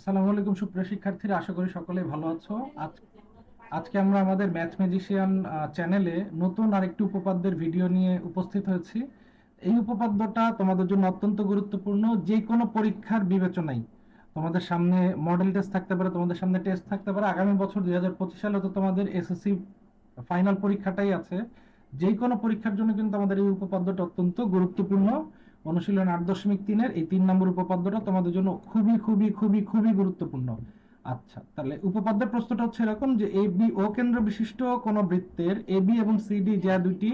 আসসালামু আলাইকুম, সুপ্রিয় শিক্ষার্থীরা, আশা করি সকলেই ভালো আছো। আজ আজকে আমরা আমাদের ম্যাথ ম্যাজিশিয়ান চ্যানেলে নতুন আরেকটি উপপাদ্যের ভিডিও নিয়ে উপস্থিত হয়েছি। এই উপপাদ্যটা তোমাদের জন্য অত্যন্ত গুরুত্বপূর্ণ। যে কোনো পরীক্ষার বিবেচনায় তোমাদের সামনে মডেল টেস্ট থাকতে পারে, তোমাদের সামনে টেস্ট থাকতে পারে। আগামী বছর দুই হাজার পঁচিশ সালে তো তোমাদের এসএসসি ফাইনাল পরীক্ষাটাই আছে। যে কোনো পরীক্ষার জন্য কিন্তু আমাদের এই উপপাদ্যটা অত্যন্ত গুরুত্বপূর্ণ। অনুশীলন আট দশমিক তিনের এই তিন নম্বর উপপাদ্যটা তোমাদের জন্য খুবই খুবই খুবই খুবই গুরুত্বপূর্ণ। আচ্ছা তাহলে উপপাদ্যের প্রশ্নটা হচ্ছে এরকম যে এ বি ও কেন্দ্র বিশিষ্ট কোন বৃত্তের এ বি এবং সিডি যা দুটি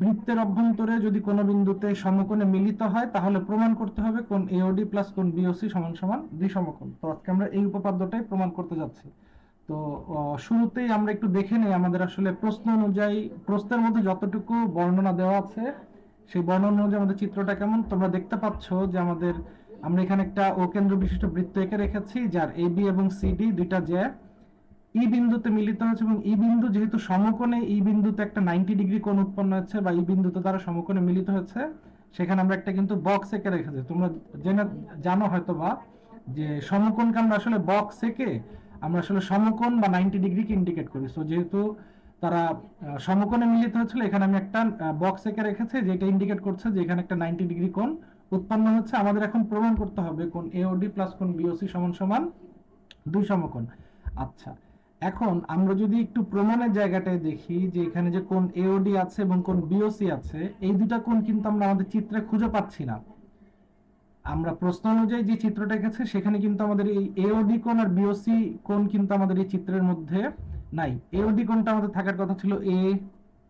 বৃত্তের অভ্যন্তরে যদি কোনো বিন্দুতে সমকোণে মিলিত হয়, তাহলে প্রমাণ করতে হবে কোন এওডি প্লাস কোন বিওসি সমান সমান দ্বিসমকোণ তো আজকে আমরা এই উপপাদ্যটাই প্রমাণ করতে যাচ্ছি। তো শুরুতেই আমরা একটু দেখে নেই আমাদের আসলে প্রশ্ন অনুযায়ী প্রশ্নের মধ্যে যতটুকু বর্ণনা দেওয়া আছে সেই বর্ণনা অনুযায়ী আমাদের চিত্রটা কেমন? তোমরা দেখতে পাচ্ছ যে আমাদের, আমরা এখানে একটা ও কেন্দ্র বিশিষ্ট বৃত্ত এঁকে রেখেছি, যার এ বি এবং সিডি দুইটা যে ই বিন্দুতে মিলিত হয়েছে এবং ই বিন্দু যেহেতু সমকোণে ই বিন্দুতে একটা নাইনটি ডিগ্রি কোণ উৎপন্ন হচ্ছে বা ই বিন্দুতে দ্বারা সমকোণে মিলিত হয়েছে, সেখানে আমরা একটা কিন্তু বক্স এঁকে রেখেছি। তোমরা জেনে, জানো হয়তো বা যে সমকোণকে আমরা আসলে বক্স এঁকে, আমরা আসলে সমকোণ বা নাইনটি ডিগ্রিকে ইন্ডিকেট করি। সো যেহেতু তারা সমকোণে মিলিত হয়েছিল। এখানে আমি একটা বক্স এঁকে রেখেছি, যেটা ইন্ডিকেট করছে যে এখানে একটা নাইনটি ডিগ্রি কোণ উৎপন্ন হচ্ছে। আমাদের এখন প্রমাণ করতে হবে কোন এওডি প্লাস কোন বিওসি সমান সমান দুই সমকোণ। আচ্ছা এখন আমরা যদি একটু প্রমাণের জায়গাটায় দেখি যে এখানে যে কোন এওডি আছে এবং কোন বিওসি আছে, এই দুটা কোণ কিন্তু আমরা আমাদের চিত্রে খুঁজে পাচ্ছি না। আমরা প্রশ্ন অনুযায়ী যে চিত্রটা এঁকেছে, সেখানে কিন্তু আমাদের এই এওডি কোণ আর বিওসি কোণ কিন্তু আমাদের এই চিত্রের মধ্যে নাই। এওডি কোণটা আমাদের থাকার কথা ছিল? এ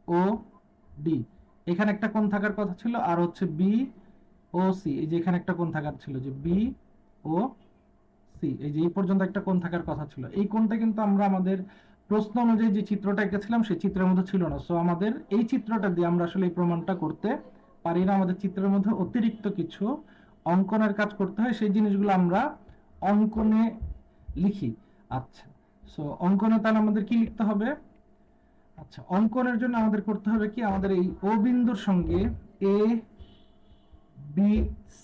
ও ডি এখানে একটা কোণ থাকার কথা ছিল? আর হচ্ছে বি ও সি এই যে এখানে একটা কোণ থাকার ছিল? যে বি ও সি এই যে এই পর্যন্ত একটা কোণ থাকার কথা ছিল? এই কোণটা কিন্তু আমরা আমাদের প্রশ্ন অনুযায়ী যে চিত্রটা এঁকেছিলাম, সেই চিত্রের মধ্যে ছিল না। সো আমাদের এই চিত্রটা দিয়ে আমরা আসলে এই প্রমাণটা করতে পারি না। আমাদের চিত্রের মধ্যে অতিরিক্ত কিছু অঙ্কনের কাজ করতে হয়। সেই জিনিসগুলো আমরা অঙ্কনে লিখি। আচ্ছা। সো অঙ্কনে তাহলে আমাদের কি লিখতে হবে? আচ্ছা অঙ্কনের জন্য আমাদের করতে হবে কি? আমাদের এই ও বিন্দুর সঙ্গে এ বি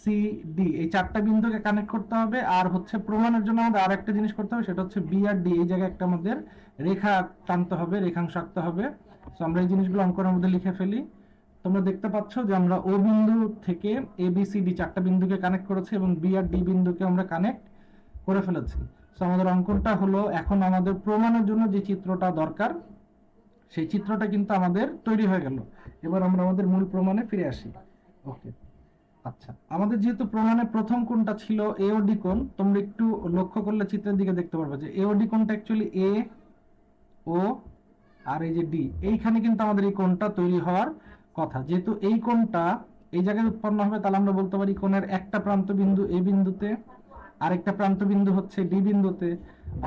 সি ডি এই চারটা বিন্দুকে কানেক্ট করতে হবে। আর হচ্ছে প্রমাণের জন্য আমাদের আর একটা জিনিস করতে হবে, সেটা হচ্ছে বি আর ডি এই জায়গায় একটা আমাদের রেখা টানতে হবে, রেখাংশ আঁকতে হবে। সো আমরা এই জিনিসগুলো অঙ্কনের মধ্যে লিখে ফেলি। তোমরা দেখতে পাচ্ছ যে আমরা ও বিন্দু থেকে এ বি সি ডি চারটা বিন্দুকে কানেক্ট করেছি এবং বি আর ডি বিন্দুকে আমরা কানেক্ট করে ফেলেছি। তো আমাদের অঙ্কনটা হলো এখন আমাদের প্রমাণের জন্য যে চিত্রটা দরকার, সেই চিত্রটা কিন্তু আমাদের তৈরি হয়ে গেল। এবার আমরা আমাদের মূল প্রমাণে ফিরে আসি। ওকে আচ্ছা আমাদের যেহেতু প্রমাণে প্রথম কোণটা ছিল এওডি কোণ, তোমরা একটু লক্ষ্য করলে চিত্রের দিকে দেখতে পারবে যে এওডি কোণটা অ্যাকচুয়ালি এ ও আর এই যে ডি এইখানে কিন্তু আমাদের এই কোণটা তৈরি হওয়ার কথা। যেহেতু এই কোণটা এই জায়গায় উৎপন্ন হবে, তাহলে আমরা বলতে পারি কোণের একটা প্রান্ত বিন্দু এ বিন্দুতে আরেকটা প্রান্ত বিন্দু হচ্ছে ডি বিন্দুতে।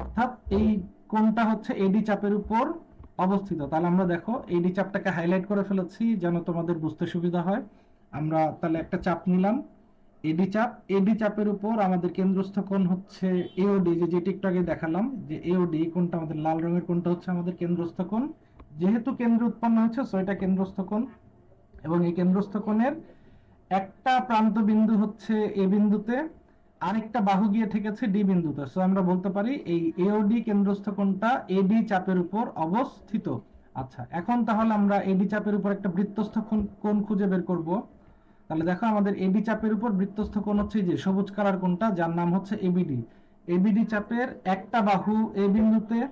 অর্থাৎ এই কোণটা হচ্ছে এডি চাপের উপর অবস্থিত। তাহলে আমরা দেখো এডি চাপটাকে হাইলাইট করে ফেলেছি যেন তোমাদের বুঝতে সুবিধা হয়। আমরা তাহলে একটা চাপ নিলাম এডি চাপ। এডি চাপের উপর আমাদের কেন্দ্রস্থ কোণ হচ্ছে এওডি যে যেটি আগে দেখালাম, যে এওডি কোণটা আমাদের লাল রঙের কোণটা হচ্ছে আমাদের কেন্দ্রস্থ কোণ। যেহেতু কেন্দ্র উৎপন্ন হয়েছে সো এটা কেন্দ্রস্থ কোণ। এবং এই কেন্দ্রস্থ কোণের একটা প্রান্ত বিন্দু হচ্ছে এ বিন্দুতে। আরেকটা বাহু গিয়ে ঠেকেছে ডি বিন্দুতে। সো আমরা বলতে পারি এই এওডি কেন্দ্রস্থ কোণটা এডি চাপের উপর অবস্থিত। আচ্ছা এখন তাহলে আমরা এডি চাপের উপর একটা বৃত্তস্থ কোণ- খুঁজে বের করব। তাহলে দেখো আমাদের এডি চাপের উপর বৃত্তস্থ কোণ হচ্ছে যে সবুজ কালার কোণটা, যার নাম হচ্ছে এবিডি এবিডি চাপের একটা বাহু এ বিন্দুতে,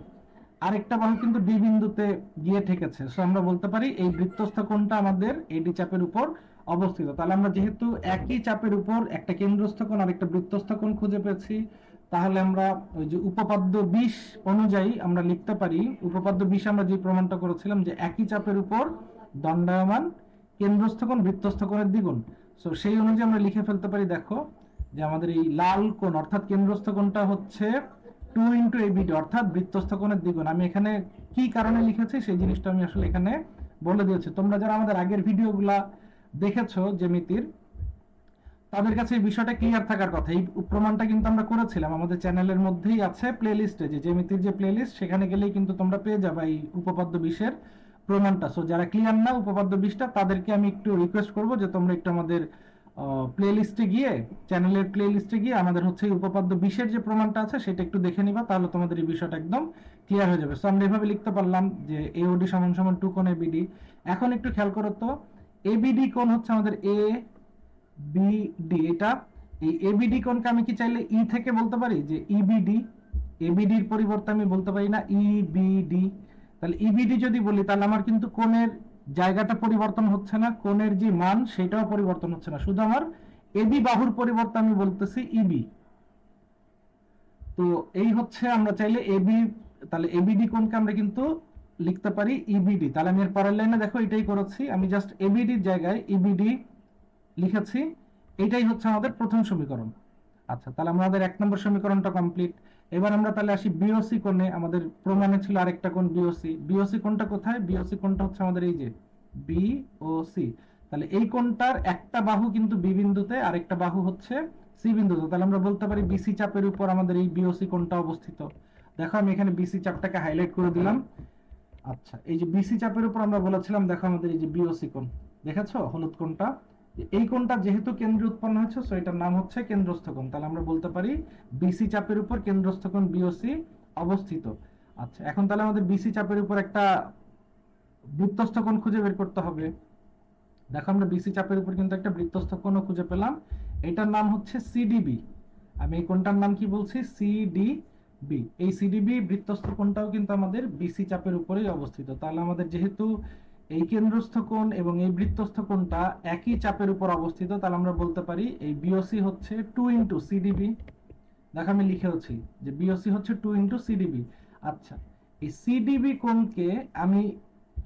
আরেকটা বাহু কিন্তু ডি বিন্দুতে গিয়ে ঠেকেছে সো আমরা বলতে পারি এই বৃত্তস্থ কোণটা আমাদের এডি চাপের উপর অবস্থিত। তাহলে আমরা যেহেতু একই চাপের উপর একটা কেন্দ্রস্থ কোণ আর একটা বৃত্তস্থ কোণ খুঁজে পেয়েছি, তাহলে আমরা ওই যে উপপাদ্য বিশ অনুযায়ী আমরা লিখতে পারি, উপপাদ্য বিশ আমরা যে প্রমাণটা করেছিলাম যে একই চাপের উপর দণ্ডায়মান কেন্দ্রস্থ কোণ, বৃত্তস্থ কোণের দ্বিগুণ। সো সেই অনুযায়ী আমরা লিখে ফেলতে পারি, দেখো, যে আমাদের এই লাল কোণ, অর্থাৎ কেন্দ্রস্থ কোণটা হচ্ছে টু ইন্টু এবিডি অর্থাৎ বৃত্তস্থ কোণের দ্বিগুণ। আমি এখানে কি কারণে লিখেছি, সেই জিনিসটা আমি আসলে এখানে বলে দিয়েছি। তোমরা যারা আমাদের আগের ভিডিওগুলা দেখেছ জ্যামিতির? তাদের কাছে এই বিষয়টা ক্লিয়ার থাকার কথা। এই প্রমাণটা কিন্তু আমরা করেছিলাম। আমাদের চ্যানেলের মধ্যেই আছে প্লেলিস্টে যে জ্যামিতির যে প্লেলিস্ট সেখানে গেলেই কিন্তু তোমরা পেয়ে যাবে এই উপপাদ্য বিশের প্রমাণটা। সো যারা ক্লিয়ার না উপপাদ্য বিশটা তাদেরকে আমি একটু রিকোয়েস্ট করব যে তোমরা একটু আমাদের প্লে লিস্টে গিয়ে, চ্যানেলের প্লে লিস্টে গিয়ে আমাদের হচ্ছে উপপাদ্য বিশের যে প্রমাণটা আছে, সেটা একটু দেখে নিবা, তাহলে তোমাদের এই বিষয়টা একদম ক্লিয়ার হয়ে যাবে। সো আমরা এভাবে লিখতে পারলাম যে এওডি সমান সমান টু কোণ এবিডি এখন একটু খেয়াল করো তো এবিডি কোণ হচ্ছে আমাদের এ বিডি এটা এই এবিডি কোণকে আমি কি চাইলে ই থেকে বলতে পারি? যে ইবিডি এবিডির পরিবর্তে আমি বলতে পারি না ইবিডি তাহলে ইবিডি যদি বলি, তাহলে আমার কিন্তু কোণের জায়গাটা পরিবর্তন হচ্ছে না, কোণের যে মান সেটাও পরিবর্তন হচ্ছে না। শুধু আমার এবি বাহুর পরিবর্তে আমি বলতেছি ইবি তো এই হচ্ছে আমরা চাইলে এবি তাহলে এবিডি কোণকে আমরা কিন্তু লিখতে পারি ইবিডি তাহলে আমি এর পরের লাইনে দেখো, এটাই করেছি। আমি জাস্ট এবিডির জায়গায় ইবিডি লিখেছি। এটাই হচ্ছে আমাদের প্রথম সমীকরণ। আচ্ছা তাহলে আমাদের এক নম্বর সমীকরণটা কমপ্লিট এবার আমরা তাহলে আসি বিওসি কোণে। আমাদের প্রমাণে ছিল আরেকটা কোণ বিওসি বিওসি কোণটা কোথায়? বিওসি কোণটা হচ্ছে আমাদের এই যে বিওসি তাহলে এই কোণটার একটা বাহু কিন্তু বি বিন্দুতে, আরেকটা বাহু হচ্ছে সি বিন্দুতে। তাহলে আমরা বলতে পারি বিসি চাপের উপর আমাদের এই বিওসি কোণটা অবস্থিত। দেখো, আমি এখানে বিসি চাপটাকে হাইলাইট করে দিলাম। আচ্ছা এই যে বিসি চাপের উপর আমরা বলেছিলাম, দেখো আমাদের এই যে বিওসি কোণ। দেখেছ? হলুদ কোণটা? এই কোণটা যেহেতু কেন্দ্রে উৎপন্ন হয়েছে সো এটার নাম হচ্ছে কেন্দ্রস্থ কোণ। তাহলে আমরা বলতে পারি বিসি চাপের উপর কেন্দ্রস্থ কোণ বিওসি অবস্থিত। আচ্ছা এখন তাহলে আমাদের বিসি চাপের উপর একটা বৃত্তস্থ কোণ খুঁজে বের করতে হবে। দেখো, আমরা বিসি চাপের উপর কিন্তু একটা বৃত্তস্থ কোণও খুঁজে পেলাম। এটার নাম হচ্ছে সিডিবি আমি এই কোণটার নাম কি বলছি? সিডিবি এই সিডিবি বৃত্তস্থ কোণটাও কিন্তু আমাদের বিসি চাপের উপরেই অবস্থিত। তাহলে আমাদের যেহেতু এই কেন্দ্রস্থ কোণ এবং এই বৃত্তস্থ কোণটা একই চাপের উপর অবস্থিত, তাহলে আমরা বলতে পারি এই বিওসি হচ্ছে টু ইন্টু সিডিবি দেখো আমি লিখেওছি যে বিওসি হচ্ছে টু ইন্টু সিডিবি আচ্ছা এই সিডিবি কোণকে আমি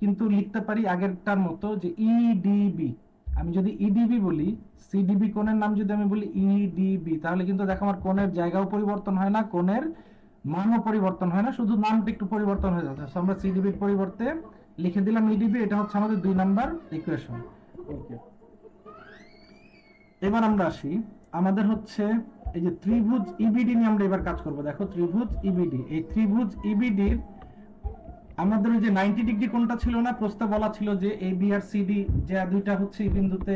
কিন্তু লিখতে পারি আগেরটার মতো যে ইডিবি আমি যদি ইডিবি বলি সিডিবি কোণের নাম যদি আমি বলি ইডিবি তাহলে কিন্তু দেখো আমার কোণের জায়গাও পরিবর্তন হয় না, কোণের মানও পরিবর্তন হয় না শুধু নামটা একটু পরিবর্তন হয়ে যাচ্ছে। আমরা সিডিবির পরিবর্তে লিখে দিলাম ইডিবি এটা হচ্ছে আমাদের দুই নাম্বার ইকুয়েশন ওকে এবার আমরা আসি আমাদের হচ্ছে এই যে ত্রিভুজ ইবিডি নিয়ে আমরা এবার কাজ করব। দেখো ত্রিভুজ ইবিডি এই ত্রিভুজ ইবিডির আমাদের ওই যে 90 ডিগ্রি কোণটা ছিল না প্রস্তাব বলা ছিল যে এ বি আর সিডি যে দুইটা হচ্ছে এই বিন্দুতে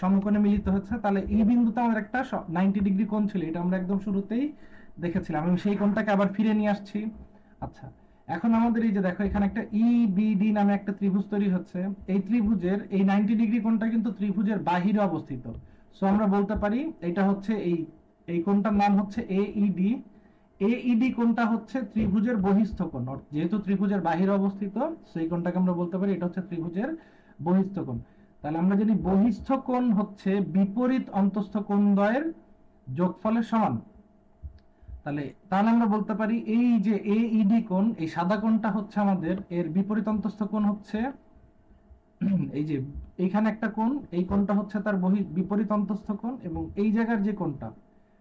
সমকোণে মিলিত হচ্ছে তাহলে এই বিন্দুতে আমাদের একটা 90 ডিগ্রি কোণ ছিল এটা আমরা একদম শুরুতেই দেখেছিলাম আমি সেই কোণটাকে আবার ফিরে নিয়ে আসছি। আচ্ছা এখন আমাদের এই যে দেখো, এখানে একটা ইবিডি নামে একটা ত্রিভুজ তৈরি হচ্ছে। এই ত্রিভুজের এই 90 ডিগ্রি কোণটা কিন্তু ত্রিভুজের বাহিরে অবস্থিত। সো আমরা বলতে পারি এটা হচ্ছে এই এই কোণটার নাম হচ্ছে এইডি এইডি কোণটা হচ্ছে ত্রিভুজের বহিস্থ কোণ। যেহেতু ত্রিভুজের বাহিরে অবস্থিত, সেই কোণটাকে আমরা বলতে পারি এটা হচ্ছে ত্রিভুজের বহিস্থ কোণ। তাহলে আমরা জানি বহিস্থ কোণ হচ্ছে বিপরীত অন্তস্থ কোণ দ্বয়ের যোগফলের সমান তাহলে তাহলে আমরা বলতে পারি এই যে এইডি কোণ, এই সাদা কোণটা হচ্ছে আমাদের, এর বিপরীত অন্তস্থ কোণ হচ্ছে, এই যে এইখানে একটা কোণ, এই কোণটা হচ্ছে তার বহি, বিপরীত অন্তস্থ কোণ এবং এই জায়গার যে কোণটা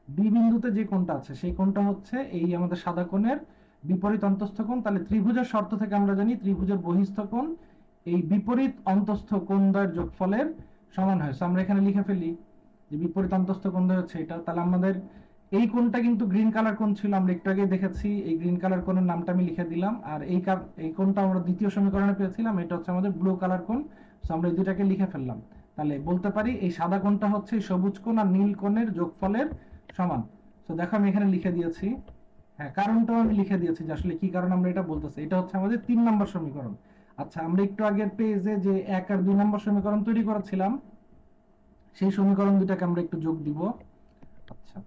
বি বিন্দুতে যে কোণটা আছে, সেই কোণটা হচ্ছে এই আমাদের সাদা কোণের বিপরীত অন্তস্থ কোণ। তাহলে ত্রিভুজের শর্ত থেকে আমরা জানি ত্রিভুজের বহিস্থ কোণ, এই বিপরীত অন্তস্থ কোণ দ্বয়ের যোগফলের সমান হয়। আমরা এখানে লিখে ফেলি যে বিপরীত অন্তস্থ কোণ দ্বয় হচ্ছে এটা। তাহলে আমাদের এই কোনটা কিন্তু গ্রিন কালার কোন ছিল, আমরা একটু আগে দেখেছি, এই গ্রিন কালার কোণের নামটা আমি লিখে দিলাম, আর এই এই কোণটা আমরা দ্বিতীয় সমীকরণে পেয়েছিলাম, এটা হচ্ছে আমাদের ব্লু কালার কোণ সো আমরা এই দুটাকে লিখে ফেললাম। তাহলে বলতে পারি এই সাদা কোণটা হচ্ছে সবুজ কোণ আর নীল কোণের যোগফলের সমান। তো দেখো আমি এখানে লিখে দিয়েছি হ্যাঁ কারণটাও আমি লিখে দিয়েছি যে আসলে কি কারণ আমরা এটা বলতেছি, এটা হচ্ছে আমাদের তিন নম্বর সমীকরণ। আচ্ছা আমরা একটু আগের পেজে যে এক আর দুই নম্বর সমীকরণ তৈরি করেছিলাম, সেই সমীকরণ দুটাকে আমরা একটু যোগ দিব। আচ্ছা।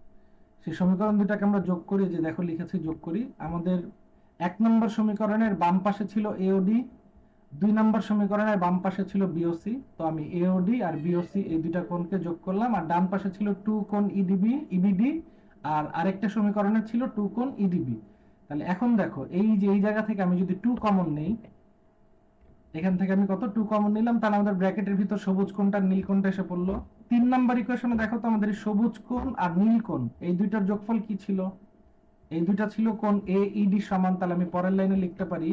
সেই সমীকরণ দুটাকে আমরা যোগ করি, যে দেখো লিখেছি যোগ করি। আমাদের এক নম্বর সমীকরণের বাম পাশে ছিল এওডি দুই নম্বর সমীকরণের বাম পাশে ছিল বিওসি তো আমি এওডি আর বিওসি এই দুইটা কোণকে যোগ করলাম, আর ডান পাশে ছিল টু কোণ ইডিবি ইবিডি আর আরেকটা সমীকরণে ছিল টু কোণ ইডিবি তাহলে এখন দেখো, এই যে, এই জায়গা থেকে আমি যদি টু কমন নেই এখান থেকে আমি কত? টু কমন নিলাম। তাহলে আমাদের ব্র্যাকেটের ভিতর সবুজ আর নীল কোণটা এসে পড়ল। তিন নাম্বার ইকুয়েশনে দেখো তো আমাদের সবুজ কোণ আর নীল কোণ। এই দুইটার যোগফল কি ছিল? এই দুইটা ছিল কোণ এ ইডি সমান। তাহলে আমি পরের লাইনে লিখতে পারি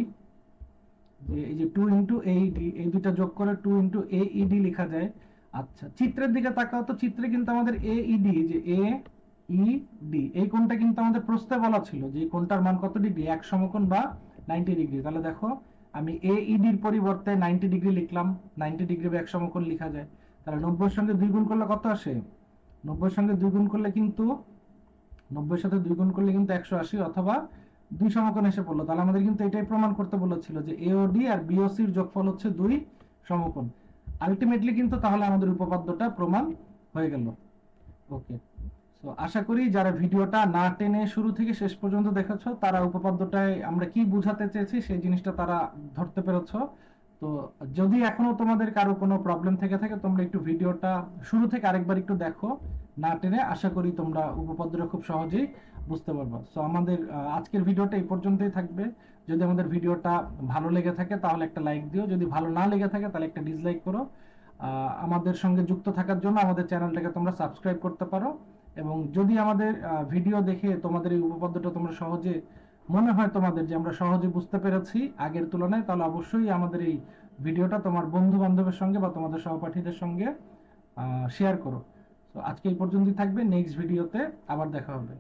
যে এই যে টু ইন্টু এইডি এই দুইটা যোগ করে টু ইন্টু এ ইডি লেখা যায়। আচ্ছা চিত্রের দিকে তাকাও তো। চিত্রে কিন্তু আমাদের এ ইডি যে এ ই ডি এই কোণটা কিন্তু আমাদের প্রশ্নে বলা ছিল যে এই কোণটার মান কত ডিগ্রি? এক সমকোণ বা নাইনটি ডিগ্রি। তাহলে দেখো আমি এ ইডির পরিবর্তে নাইনটি ডিগ্রি লিখলাম নাইনটি ডিগ্রি বা এক সমকোণ লেখা যায়। তাহলে নব্বইয়ের সঙ্গে দুই গুণ করলে কত আসে? নব্বইয়ের সঙ্গে দুই গুণ করলে কিন্তু, নব্বইয়ের সাথে দুই গুণ করলে কিন্তু একশো আশি অথবা দুই সমকোণ এসে পড়ল। তাহলে আমাদের কিন্তু এটাই প্রমাণ করতে বলেছিল যে এওডি আর বিওসির যোগফল হচ্ছে দুই সমকোণ। আলটিমেটলি কিন্তু তাহলে আমাদের উপপাদ্যটা প্রমাণ হয়ে গেল। ওকে সো আশা করি যারা ভিডিওটা না টেনে শুরু থেকে শেষ পর্যন্ত দেখেছ, তারা উপপাদ্যটায় আমরা কি বুঝাতে চেয়েছি সেই জিনিসটা তারা ধরতে পেরেছ। তো যদি এখনও তোমাদের কারও কোনো প্রবলেম থেকে থাকে, তোমরা একটু ভিডিওটা শুরু থেকে আরেকবার একটু দেখো। না টেনে আশা করি তোমরা উপপাদ্যটা খুব সহজেই বুঝতে পারবে। সো আমাদের আজকের ভিডিওটা এই পর্যন্তই থাকবে। যদি আমাদের ভিডিওটা ভালো লেগে থাকে, তাহলে একটা লাইক দিও। যদি ভালো না লেগে থাকে, তাহলে একটা ডিসলাইক করো। আমাদের সঙ্গে যুক্ত থাকার জন্য আমাদের চ্যানেলটাকে তোমরা সাবস্ক্রাইব করতে পারো। এবং যদি আমাদের ভিডিও দেখে তোমাদের এই উপপাদ্যটা তোমরা সহজে মনে হয় তোমাদের যে আমরা সহজে বুঝতে পেরেছি আগের তুলনায়, তাহলে অবশ্যই আমাদের এই ভিডিওটা তোমার বন্ধু বান্ধবের সঙ্গে বা তোমাদের সহপাঠীদের সঙ্গে শেয়ার করো। তো আজকে এই পর্যন্তই থাকবে। নেক্সট ভিডিওতে আবার দেখা হবে।